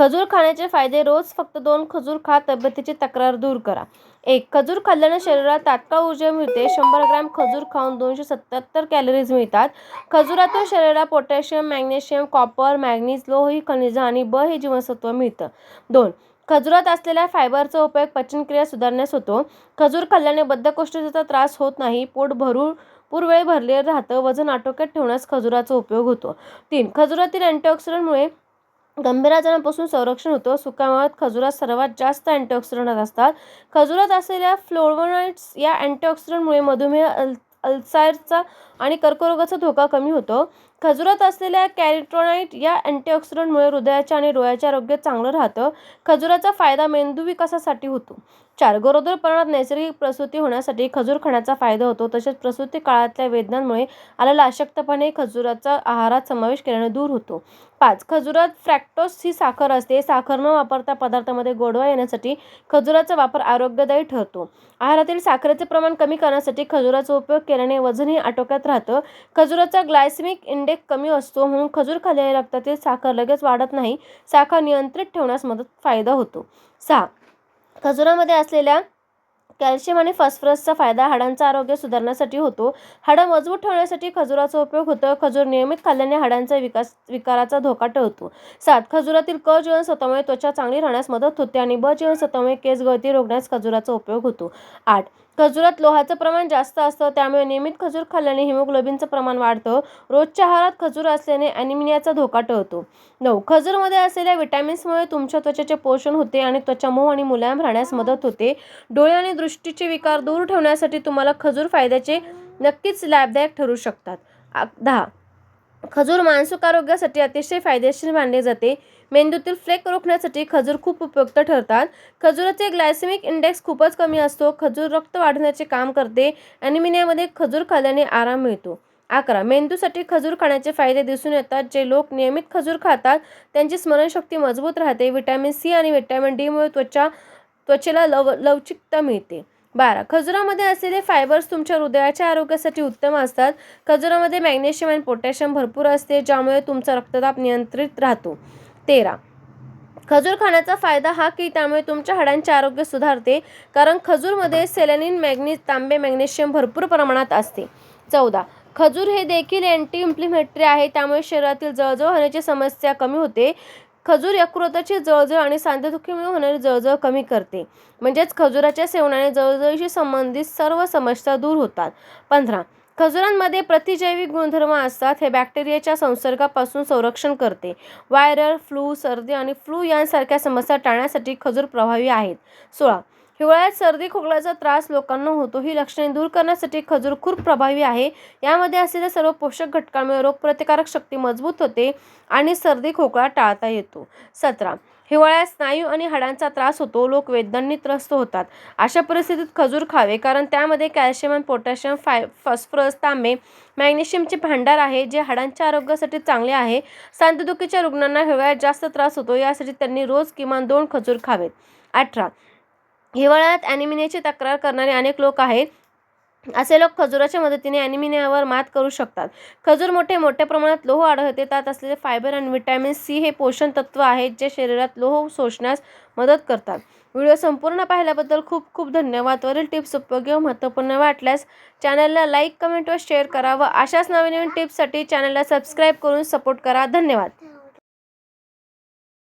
खजूर खाण्याचे फायदे रोज फक्त दोन खजूर खा तब्येतीची तक्रार दूर करा. एक खजूर खाल्ल्याने शरीरात तात्काळ ऊर्जा मिळते. शंभर ग्रॅम खजूर खाऊन दोनशे सत्याहत्तर कॅलरीज मिळतात. खजुरातून शरीराला पोटॅशियम मॅग्नेशियम कॉपर मॅग्नीज लोह ही खनिजं आणि ब हे जीवनसत्व मिळतं. दोन खजुरात असलेल्या फायबरचा उपयोग पचनक्रिया सुधारण्यास होतो. खजूर खाल्ल्याने बद्धकोष्ठतेचा त्रास होत नाही. पोट भरून पुरवेळ भरले राहतं. वजन आटोक्यात ठेवण्यास खजुराचा उपयोग होतो. तीन खजुरातील अँटीऑक्सिडंटमुळे गंभीर आजारांपासून संरक्षण होतं. सुकामात खजुरात सर्वात जास्त अँटीऑक्सिडंट असतात. खजुरात असलेल्या फ्लोवनाइट्स या अँटीऑक्सिडंटमुळे मधुमेह अल अल्सायरचा आणि कर्करोगाचा धोका कमी होतो. खजुरात असलेल्या कॅरिट्रोनाइट या अँटीऑक्सिडंटमुळे हृदयाच्या आणि डोळ्याचे आरोग्य चांगलं राहतं. खजुराचा फायदा मेंदू विकासासाठी होतो. चार गरोदरपणात नैसर्गिक प्रसूती होण्यासाठी खजूर खाण्याचा फायदा होतो. तसेच प्रसूती काळातल्या वेदनांमुळे आलेला अशक्तपणे खजुराचा आहारात समावेश केल्याने दूर होतो. पाच. खजुरात फ्रॅक्टोस ही साखर असते. साखर न वापरता पदार्थामध्ये गोडवा येण्यासाठी खजुराचा वापर आरोग्यदायी ठरतो. आहारातील साखरेचे प्रमाण कमी करण्यासाठी खजुराचा उपयोग केल्याने वजनही आटोक्यात राहतं. खजुराचा ग्लायसेमिक इंडेक्स कमी असतो म्हणून खजूर खाल्ल्याने रक्तातील साखर लगेच वाढत नाही. साखर नियंत्रित ठेवण्यास मदत फायदा होतो. सहा. खजुरामध्ये असलेल्या कॅल्शियम आणि फॉस्फरसचा फायदा हाडांचं आरोग्य सुधारण्यासाठी होतो. हाडं मजबूत ठेवण्यासाठी खजुराचा उपयोग होतो. खजूर नियमित खाल्ल्याने हाडांचा विकास विकाराचा धोका टळतो. सात खजुरातील क जीवनसत्वामुळे त्वचा चांगली राहण्यास मदत होते आणि ब जीवनसत्वामुळे केस गळती रोखण्यास खजुराचा उपयोग होतो. आठ खजुरात लोहाचं प्रमाण जास्त असतं त्यामुळे नियमित खजूर खाल्ल्याने हिमोग्लोबिनचं प्रमाण वाढतं. रोजच्या आहारात खजूर असल्याने ॲनिमिनियाचा धोका टळतो. नऊ खजूरमध्ये असलेल्या विटॅमिन्समुळे तुमच्या त्वचेचे पोषण होते आणि त्वचा मऊ आणि मुलायम राहण्यास मदत होते. डोळे आणि दृष्टीचे विकार दूर ठेवण्यासाठी तुम्हाला खजूर फायद्याचे नक्कीच लाभदायक ठरू शकतात. आ- दहा खजूर मानसिक आरोग्यासाठी अतिशय फायदेशीर मानले जाते. मेंदूतील फ्लेक रोखण्यासाठी खजूर खूप उपयुक्त ठरतात. खजुराचे ग्लायसेमिक इंडेक्स खूपच कमी असतो. खजूर रक्त वाढवण्याचे काम करते ॲनिमिनियामध्ये खजूर खाल्ल्याने आराम मिळतो. अकरा. मेंदूसाठी खजूर खाण्याचे फायदे दिसून येतात. जे लोक नियमित खजूर खातात त्यांची स्मरणशक्ती मजबूत राहते. व्हिटॅमिन सी आणि व्हिटॅमिन डीमुळे त्वचा त्वचेला लव लवचिकता मिळते. बारा. खजुरामध्ये असलेले फायबर्स तुमच्या हृदयाच्या आरोग्यासाठी उत्तम असतात. खजुरामध्ये मॅग्नेशियम आणि पोटॅशियम भरपूर असते ज्यामुळे तुमचा रक्तदाब नियंत्रित राहतो. तेरा. खजूर खाण्याचा फायदा हा की त्यामुळे तुमच्या हाडांचे आरोग्य सुधारते कारण खजूरमध्ये सेलेनिन मॅग्नीज तांबे मॅग्नेशियम भरपूर प्रमाणात असते. चौदा. खजूर हे देखील अँटी इन्फ्लिमेटरी आहे त्यामुळे शरीरातील जळजळ होण्याची समस्या कमी होते. खजूर यकृताची जळजळ आणि सांधेदुखीमुळे होणारी जळजळ कमी करते. म्हणजेच खजुराच्या सेवनाने जळजळीशी संबंधित सर्व समस्या दूर होतात. पंधरा खजुरांमध्ये प्रतिजैविक गुणधर्म असतात. हे बॅक्टेरियाच्या संसर्गापासून संरक्षण करते. व्हायरल फ्लू सर्दी आणि फ्लू यांसारख्या समस्या टाळण्यासाठी खजूर प्रभावी आहेत. सोळा हिवाळ्यात सर्दी खोकल्याचा त्रास लोकांना होतो. ही लक्षणे दूर करण्यासाठी खजूर खूप प्रभावी आहे. यामध्ये असलेल्या सर्व पोषक घटकांमुळे रोगप्रतिकारक शक्ती मजबूत होते आणि सर्दी खोकला टाळता येतो. सतरा. हिवाळ्यात स्नायू आणि हाडांचा त्रास होतो. लोक वेदनांनी त्रस्त होतात. अशा परिस्थितीत खजूर खावे कारण त्यामध्ये कॅल्शियम आणि पोटॅशियम फाय फॉस्फरस तांबे मॅग्नेशियमचे भांडार आहे जे हाडांच्या आरोग्यासाठी चांगले आहे. सांधेदुखीच्या रुग्णांना हिवाळ्यात जास्त त्रास होतो. यासाठी त्यांनी रोज किमान दोन खजूर खावेत. अठरा. हिवाळ्यात ॲनिमिनियाची तक्रार करणारे अनेक लोक आहेत. असे लोक खजुराच्या मदतीने ॲनिमिनियावर मात करू शकतात. खजूर मोठे मोठ्या प्रमाणात लोह आढळते. त्यात असलेले फायबर आणि विटॅमिन सी हे पोषण तत्व आहेत जे शरीरात लोह शोषण्यास मदत करतात. व्हिडिओ संपूर्ण पाहिल्याबद्दल खूप खूप धन्यवाद. वरील टिप्स उपयोगी व महत्त्वपूर्ण वाटल्यास चॅनलला लाईक कमेंट व शेअर करा व अशाच नवीन नवीन टिप्ससाठी चॅनलला सबस्क्राईब करून सपोर्ट करा. धन्यवाद.